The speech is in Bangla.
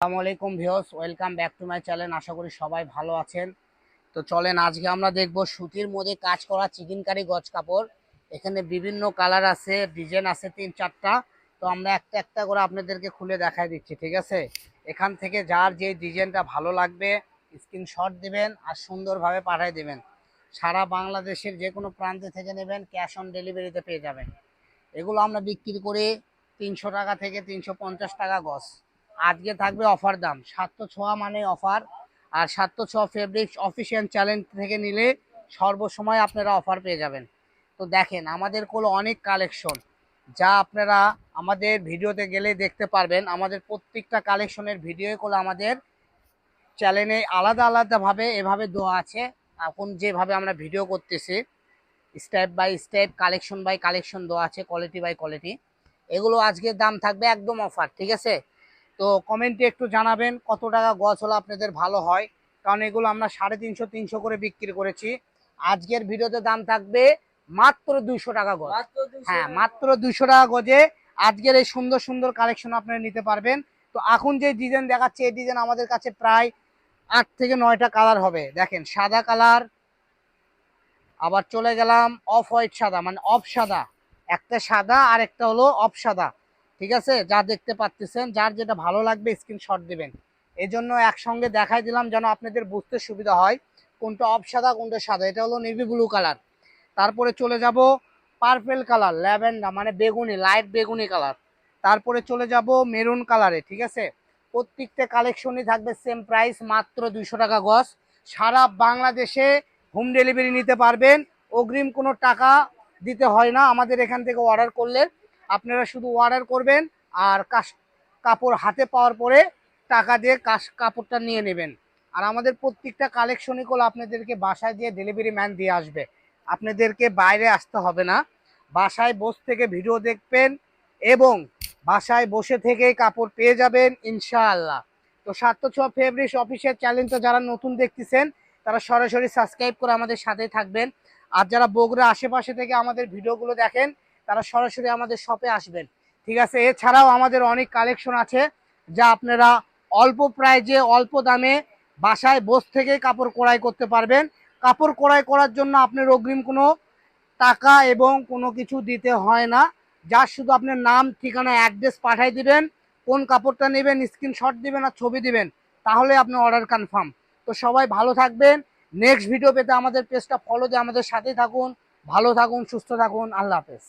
আসসালামু আলাইকুম viewers, welcome back to my channel. আশা করি সবাই ভালো আছেন। তো চলেন, আজকে আমরা দেখব সুতির মধ্যে কাজ করা চিকেন কারি গজ কাপড়। এখানে বিভিন্ন কালার আছে, ডিজাইন আছে তিন চারটা। তো আমরা একটা একটা করে আপনাদেরকে খুলে দেখাই দিচ্ছি, ঠিক আছে? এখান থেকে যার যে ডিজাইনটা ভালো লাগবে, স্ক্রিনশট দিবেন আর সুন্দরভাবে পাঠিয়ে দিবেন। সারা বাংলাদেশের যে কোনো প্রান্তে থেকে নেবেন, ক্যাশ অন ডেলিভারিতে পেয়ে যাবেন। এগুলো আমরা বিক্রি করি তিনশো টাকা থেকে তিনশো পঞ্চাশ টাকা গজ। আজকে থাকবে অফার দাম। সাতশো ছোঁয়া মানে অফার, আর সাতশো ছোঁয়া ফেব্রিক্স অফিসিয়াল চ্যালেঞ্জ থেকে নিলে সর্বসময় আপনারা অফার পেয়ে যাবেন। তো দেখেন, আমাদের কোল অনেক কালেকশন যা আপনারা আমাদের ভিডিওতে গেলে দেখতে পারবেন, আমাদের প্রত্যেকটা কালেকশনের ভিডিও কোলে আমাদের চ্যানেলে আলাদা আলাদাভাবে এভাবে দেওয়া আছে। এখন যেভাবে আমরা ভিডিও করতেছি step by step collection by collection দেওয়া আছে কোয়ালিটি বাই কোয়ালিটি এগুলো আজকের দাম থাকবে একদম অফার, ঠিক আছে? তো কমেন্টে একটু জানাবেন কত টাকা গছ হলে আপনাদের ভালো হয়। কারণ এগুলো আমরা সাড়ে তিনশো তিনশো করে বিক্রি করেছি। আজকের ভিডিওতে দাম থাকবে মাত্র দুইশো টাকা গজ। হ্যাঁ মাত্র দুইশো টাকা গজে আজকের এই সুন্দর সুন্দর কালেকশন আপনারা নিতে পারবেন। তো এখন যে ডিজাইন দেখাচ্ছে এই ডিজাইন আমাদের কাছে প্রায় আট থেকে নয়টা কালার হবে। দেখেন সাদা কালার আবার চলে গেলাম অফ হোয়াইট সাদা মানে অফ সাদা। একটা সাদা আর একটা হলো অফ সাদা। ঠিক আছে? যা দেখতে পাচ্ছেন, যার যেটা ভালো লাগবে স্ক্রিনশট দিবেন। এই জন্য একসঙ্গে দেখাই দিলাম যেন আপনাদের বুঝতে সুবিধা হয় কোনটা অফ সাদা, কোনটা সাদা। এটা হলো নেভি ব্লু কালার তারপরে চলে যাব পার্পেল কালার ল্যাভেন্ডার মানে বেগুনি লাইট বেগুনি কালার তারপরে চলে যাব মেরুন কালারে ঠিক আছে? প্রত্যেকটা কালেকশনই থাকবে সেম প্রাইস মাত্র দুইশো টাকা গজ। সারা বাংলাদেশে হোম ডেলিভারি নিতে পারবেন। অগ্রিম কোনো টাকা দিতে হয় না। আমাদের এখান থেকে অর্ডার করলে আপনারা শুধু অর্ডার করবেন আর কাশ কাপড় হাতে পাওয়ার পরে টাকা দিয়ে কাশ কাপড়টা নিয়ে নেবেন। আর আমাদের প্রত্যেকটা কালেকশনই করলে আপনাদেরকে বাসায় দিয়ে ডেলিভারি ম্যান দিয়ে আসবে। আপনাদেরকে বাইরে আসতে হবে না। বাসায় বসে থেকে ভিডিও দেখবেন এবং বাসায় বসে থেকেই কাপড় পেয়ে যাবেন ইনশাআল্লাহ। তো সাত ছ ফেব্রিক্স অফিসিয়াল চ্যানেলটা যারা নতুন দেখতেছেন, তারা সরাসরি সাবস্ক্রাইব করে আমাদের সাথে থাকবেন। আর যারা বগুড়া আশেপাশে থেকে আমাদের ভিডিওগুলো দেখেন তারা সরাসরি আমাদের শপে আসবেন। ঠিক আছে? এছাড়াও আমাদের অনেক কালেকশন আছে যা আপনারা অল্প প্রাইজে অল্প দামে বাসায় বস থেকে কাপড় ক্রয় করতে পারবেন। কাপড় ক্রয় করার জন্য আপনার অগ্রিম কোনো টাকা এবং কোনো কিছু দিতে হয় না। যা শুধু আপনার নাম, ঠিকানা অ্যাড্রেস পাঠাই দিবেন, কোন কাপড়টা নেবেন স্ক্রিনশট দিবেন আর ছবি দিবেন, তাহলে আপনার অর্ডার কনফার্ম তো সবাই ভালো থাকবেন। নেক্সট ভিডিও পেতে আমাদের পেজটা ফলো দিয়ে আমাদের সাথেই থাকুন। ভালো থাকুন, সুস্থ থাকুন। আল্লাহ হাফেজ।